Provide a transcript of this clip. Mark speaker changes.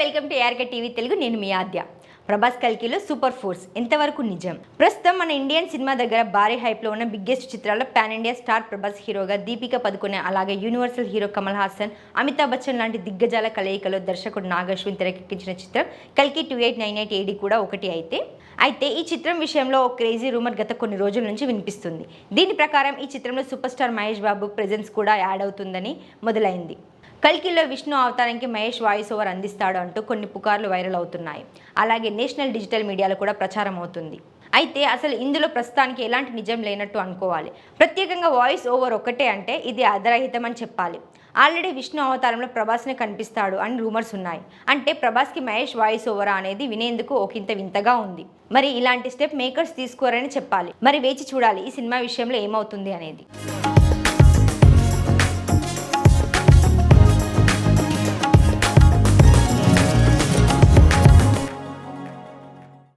Speaker 1: ARK TV Telugu. నేను మీ ఆద్య. ప్రభాస్ కల్కిలో సూపర్ ఫోర్స్. ఎంతవరకు నిజం? ప్రస్తుతం మన ఇండియన్ సినిమా దగ్గర భారీ హైప్లో ఉన్న బిగ్గెస్ట్ చిత్రాల్లో పాన్ ఇండియా స్టార్ ప్రభాస్ హీరోగా దీపిక పదుకునే అలాగే యూనివర్సల్ హీరో కమల్ హాసన్ అమితాబ్ బచ్చన్ లాంటి దిగ్గజాల కలయికలో దర్శకుడు నాగశ్విన్ తెరకెక్కించిన చిత్రం కల్కి two eight nine eight AD కూడా ఒకటి అయితే. అయితే ఈ చిత్రం విషయంలో ఓ క్రేజీ రూమర్ గత కొన్ని రోజుల నుంచి వినిపిస్తుంది. దీని ప్రకారం ఈ చిత్రంలో super star Mahesh Babu presence కూడా యాడ్ అవుతుందని మొదలైంది. కల్కిలో విష్ణు అవతారానికి మహేష్ వాయిస్ ఓవర్ అందిస్తాడు అంటూ కొన్ని పుకార్లు వైరల్ అవుతున్నాయి. అలాగే నేషనల్ డిజిటల్ మీడియాలో కూడా ప్రచారం అవుతుంది. అయితే అసలు ఇందులో ప్రస్తుతానికి ఎలాంటి నిజం లేనట్టు అనుకోవాలి. ప్రత్యేకంగా వాయిస్ ఓవర్ ఒకటే అంటే ఇది అర్ధరహితం అని చెప్పాలి. ఆల్రెడీ విష్ణు అవతారంలో ప్రభాస్నే కనిపిస్తాడు అని రూమర్స్ ఉన్నాయి. అంటే ప్రభాస్కి మహేష్ వాయిస్ ఓవర్ అనేది వినేందుకు ఒకంత వింతగా ఉంది. మరి ఇలాంటి స్టెప్ మేకర్స్ తీసుకోరని చెప్పాలి. మరి వేచి చూడాలి ఈ సినిమా విషయంలో ఏమవుతుంది అనేది.